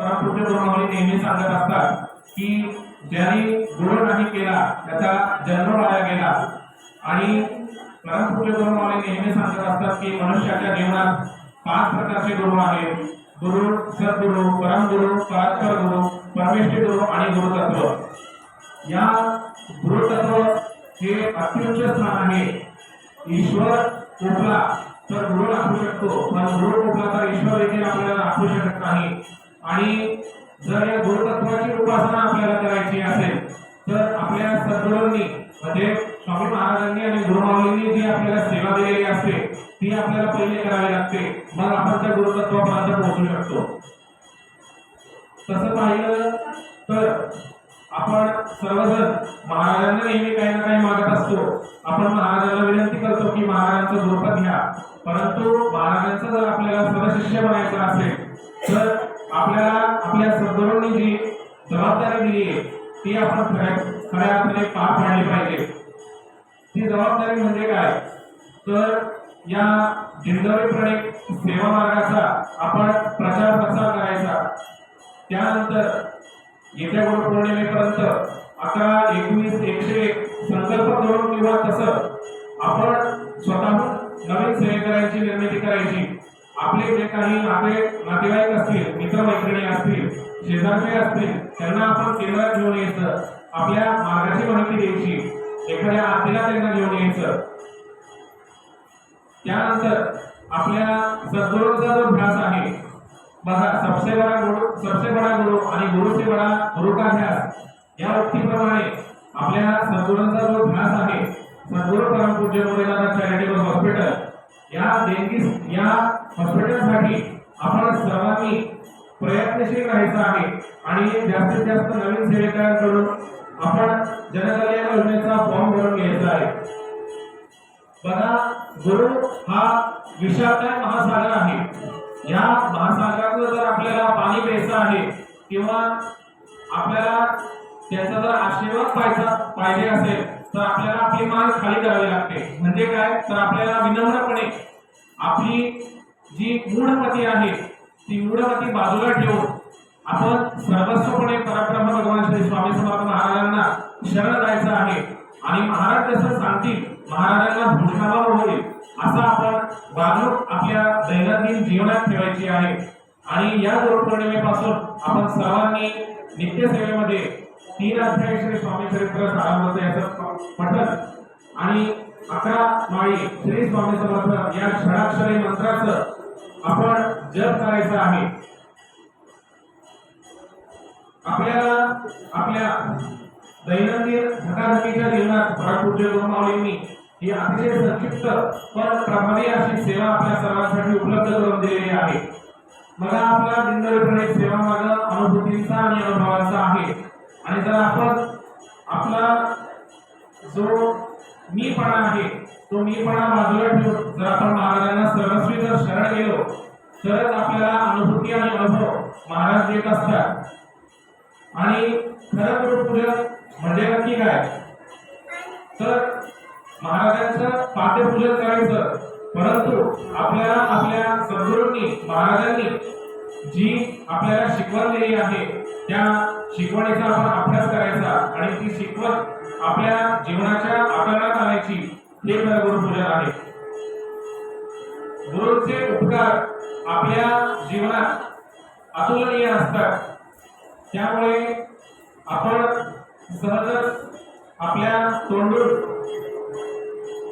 परमपूज्य गुरुमावली नेहमी सांगत असतात की ज्यांनी गुरु नाही केला त्याचा जन्म वाया गेला. आणि परमपूज्य गुरुमावली नेहमी सांगत असतात की मनुष्याच्या जीवनात पाच प्रकारचे गुरु आहेत. गुरु सद्गुरु परमगुरु परात्पर गुरु परमेश्वर गुरु आणि गुरुतत्व. या गुरुतत्व हे अत्युच्च स्थान आहे. ईश्वर कुठला तर गुरु राखू शकतो पण गुरु कुठला तर ईश्वर देखील आपल्याला राखू शकत नाही. आणि जर या गुरुतत्वाची उपासना आपल्याला करायची असेल तर आपल्या सद्गुरूंनी म्हणजे स्वामी महाराजांनी आणि गुरुमाऊलींनी जी आपल्याला सेवा दिलेली असते ती आपल्याला पहिले करावी लागते. मग आपण त्या गुरुतत्वापर्यंत पोहोचू शकतो. तसं पाहिलं तर आपण सर्वजण महाराजांना नेहमी काही ना काही मागत असतो. आपण महाराजांना विनंती करतो की महाराजांचं गुरुपद घ्या. परंतु महाराजांचं जर आपल्याला सदशिष्य बनायचं असेल तर आपल्याला आपल्या सद्गुरूंनी जी जबाबदारी दिली आहे ती आपण खऱ्या अर्थाने पार पाडली पाहिजे. ती जबाबदारी म्हणजे काय? तर या दिंडोरी सेवा मार्गाचा आपण प्रचार प्रसार करायचा. त्यानंतर येत्या गुरुपौर्णिमेपर्यंत अकरा एकवीस एकशे एक संकल्प करून किंवा तसं आपण स्वतःहून नवीन सेवेकरांची निर्मिती करायची. आपले जे काही आपले नातेवाईक असतील मित्रमैत्रिणी असतील शेजारचे असतील त्यांना आपण केंद्रात घेऊन यायचं आपल्या मार्गाची माहिती द्यायची एखाद्या आरतीला त्यांना घेऊन यायचं. त्यानंतर आपल्या सद्गुरूंचा जो ध्यास आहे बघा सबसे बडा गुरु सबसे बडा गुरु आणि गुरुचे बडा गुरु का ध्यास या उक्तीप्रमाणे आपल्या सद्गुरूंचा जो ध्यास आहे सद्गुरू परमपूज्य मुरलीधर चॅरिटेबल हॉस्पिटल या देणगी या पसरण्यासाठी आपण सर्वांनी प्रयत्नशील राहायचं आहे आणि जास्तीत जास्त नवीन सेवेकरांकडून आपण जनकल्याण योजनेचा फॉर्म भरून घ्यायचा आहे. बघा गुरु हा विशालकाय महासागर आहे. या महासागराचं जर आपल्याला पाणी प्यायचं आहे किंवा आपल्याला त्याचा जर आशीर्वाद पाहायचा पाहिजे असेल तर आपल्याला आपली मान खाली करावी लागते. म्हणजे काय? तर आपल्याला विनम्रपणे आपली जी मूढमती आहे ती मूढमती बाजूला ठेवून आपण सर्वस्वपणे परब्रह्म भगवान श्री स्वामी समर्थ महाराजांना शरण जायचं आहे. आणि महाराज जसं सांगतील महाराजांना भूषणावर होईल असं आपण वागणूक आपल्या दैनंदिन जीवनात ठेवायची आहे. आणि या गुरुपौर्णिमेपासून आपण सर्वांनी नित्यसेवेमध्ये तीन अध्याय श्री स्वामी चरित्र सारामृत याचं पठन आणि अकरा माळी श्री स्वामी समर्थ या षडाक्षरी मंत्राचं आपण जप करायचं आहे. आपल्याला आपल्या दैनंदिन धकाधकीच्या जीवनात भरपूर गुरुमावलींनी ही अतिशय संक्षिप्त पण प्रभावी अशी सेवा आपल्या सर्वांसाठी उपलब्ध करून दिलेली आहे. मला आपला दिनदरपणे सेवा माझा अनुभूतींचा आणि अनुभवाचा आहे. आणि जर आपण आपला जो मीपणा आहे तो मीपणा बाजूला ठेवून जर आपण महाराजांना सर्वस्वी जर शरण गेलो तरच आपल्याला अनुभूती आणि अनुभव महाराज देत असतात. आणि खरं गुरुपूजन म्हणजे नक्की काय? तर महाराजांचं पाठ्यपूजन करायचं परंतु आपल्याला आपल्या सद्गुरूंनी महाराजांनी जी आपल्याला शिकवण दिली आहे त्या शिकवणीचा आपण अभ्यास करायचा आणि ती शिकवण आपल्या जीवनाच्या आकारात आणायची. हे गुरु पूजन आहे गुरुचे उपकार आपल्या जीवनात अतुलनीय असतात. त्यामुळे आपण सहजच आपल्या तोंडून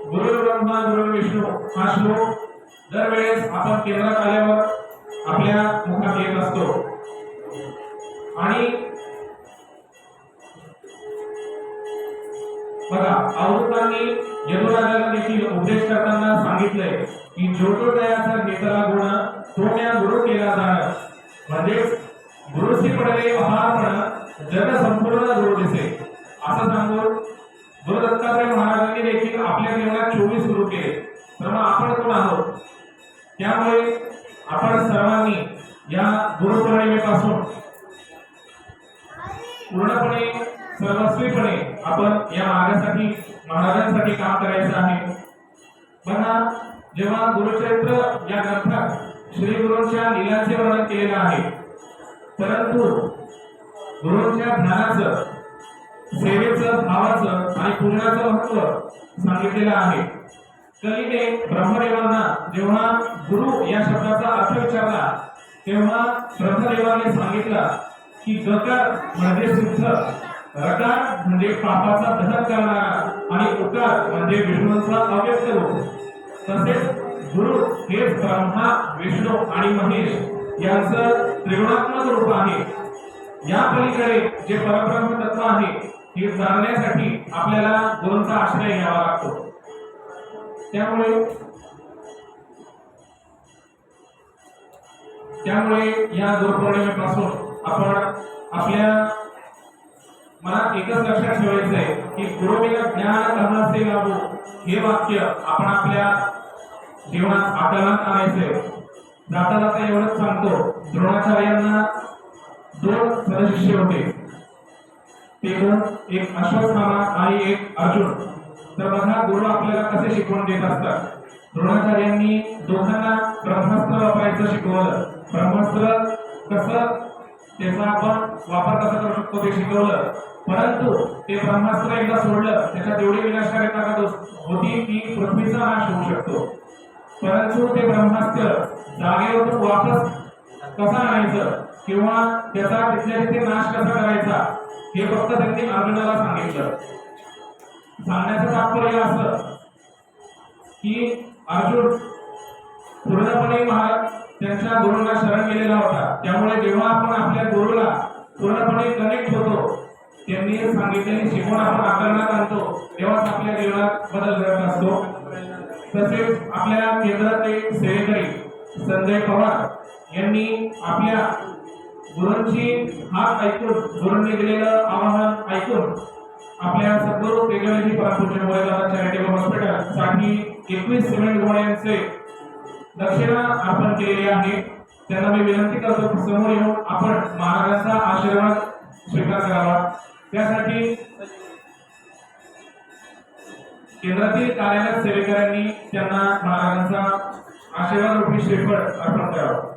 गुरु ब्रह्मा गुरु विष्णू हा श्लोक दरवेळेस आपण केंद्रात आल्यावर आपल्या मुखात येत असतो. आणि बघा अवधूतांनी यदुराजाला देखील उपदेश करताना सांगितलंय की जो तो दयाचा घेतला गुण तो त्या गुरु केला जाणार. म्हणजेच गुरुशी पडले महापण जग संपूर्ण गुरु दिसे असं सांगून गुरु दत्तात्रय महाराजांनी देखील आपल्या जीवनात चोवीस गुरु केले. तर मग आपण कोण आहोत? त्यामुळे आपण सर्वांनी या गुरुपौर्णिमेपासून पूर्णपणे सर्वस्वीपणे आपण या मार्गासाठी महाराजांसाठी काम करायचं आहे. बघा जेव्हा गुरुचरित्र या ग्रंथात श्री गुरूंच्या लीलांचे वर्णन केलेलं आहे परंतु गुरुंच्या ज्ञानाचं सेवेचं भावाचं आणि पुण्याचं महत्त्व सांगितलेलं आहे. कलीने ब्रह्मदेवांना जेव्हा गुरु या शब्दाचा अर्थ विचारला तेव्हा ब्रह्मदेवाने सांगितलं की गकार म्हणजे सिद्ध रकार म्हणजे पापाचा दहन करणारा आणि उकार म्हणजे विष्णूंचा अव्यक्त रूप. तसेच गुरु हे ब्रह्मा विष्णू आणि महेश यांचं त्रिगुणात्मक रूप आहे. या पलीकडे जे परब्रह्म तत्व आहे हे जाणण्यासाठी आपल्याला गुरूंचा आश्रय घ्यावा लागतो. त्यामुळे त्यामुळे या गुरुपौर्णिमेपासून आपण आपल्या मला एकच लक्षात ठेवायचं आहे की गुरुविना ज्ञान कर्माचे लाभो. हे वाक्य आपण आपल्या जीवनात आकलनात आणायचंय. जाता जाता एवढंच सांगतो. द्रोणाचार्यांना दोन सदशिष्य होते. ते दोन एक अश्वत्थामा आणि एक अर्जुन. तर बघा गुरु आपल्याला कसे शिकवण देत असतात. द्रोणाचार्यांनी दोघांना ब्रह्मास्त्र वापरायचं शिकवलं. ब्रह्मास्त्र कसं त्याचा आपण वापर कसा करू शकतो ते शिकवलं. परंतु ते ब्रह्मास्त्र एकदा सोडलं त्याच्यात एवढी विनाशकारी ताकद होती की पृथ्वीचा नाश होऊ शकतो. परंतु ते ब्रह्मास्त्र जागेवर वापस कसा आणायचं किंवा त्याचा तिथल्या तिथे नाश कसा करायचा हे फक्त त्यांनी अर्जुनाला सांगितलं. सांगण्याचं तात्पर्य असं की अर्जुन पूर्णपणे महाराज त्यांच्या गुरुला शरण गेलेला होता. त्यामुळे जेव्हा आपण आपल्या गुरुला पूर्णपणे कनेक्ट होतो त्यांनी सांगितलेली शिकवण आपण आकलनात आणतो तेव्हाच आपल्या जीवनात बदल घडत असतो. तसेच आपल्या केंद्रातले सेवेकरी संजय पवार यांनी आपल्या गुरूंची हात ऐकून गुरूंनी दिलेलं आवाहन ऐकून आपल्या सद्गुरू तेजवली परमपूज्य मोरेदादा चॅरिटेबल हॉस्पिटलसाठी एकवीस सिमेंट गोळ्यांचे दक्षिणा आपण केलेली आहे. त्यांना मी विनंती करतो की समोर येऊन आपण महाराजांचा आशीर्वाद स्वीकार करावा. त्यासाठी केंद्रातील कार्यालय सेवेकरांनी त्यांना महाराजांचा आशीर्वाद रूपी श्रीफळ अर्पण करावा.